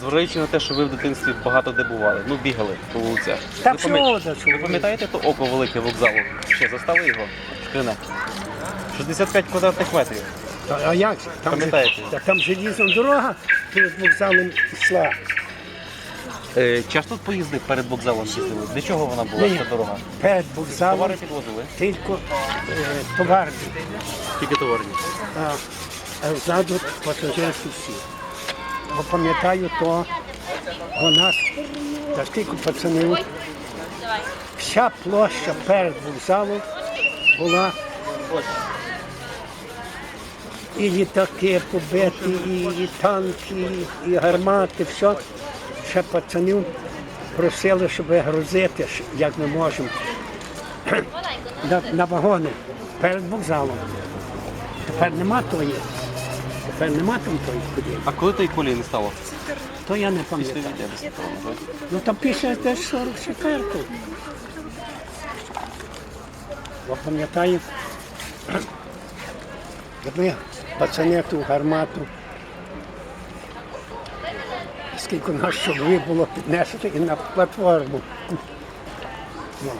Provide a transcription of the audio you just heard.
Зважаючи на те, що ви в дитинстві багато де бували, ну бігали по вулицях. Так ви, що за ви пам'ятаєте то око велике вокзалу? Ще застали його? Шкляне? 65 квадратних метрів. А, а як? же? Там, же, Пам'ятаєте? та там желізна дорога перед вокзалом йшла. Е, часто тут поїзди перед вокзалом їздили. Для чого вона була Ні. ця дорога? Перед вокзалом Товари підвозили? тільки е, товарні, Тільки товарні. а, а ззаду пасажирські всі. Бо пам'ятаю, то у нас та скільки пацанів, вся площа перед вокзалом була і літаки побиті, і, і танки, і гармати, все. Ще пацанів просили, щоб грузити, як ми можемо, на, на вагони перед вокзалом. Тепер нема тої. Тепер нема там тої куди. А коли тої колії не стало? То я не пам'ятаю. Ну там після десь 44-го. Я пам'ятаю, ми пацани ту гармату. Скільки нас чоловік було піднесли і на платформу. Ну,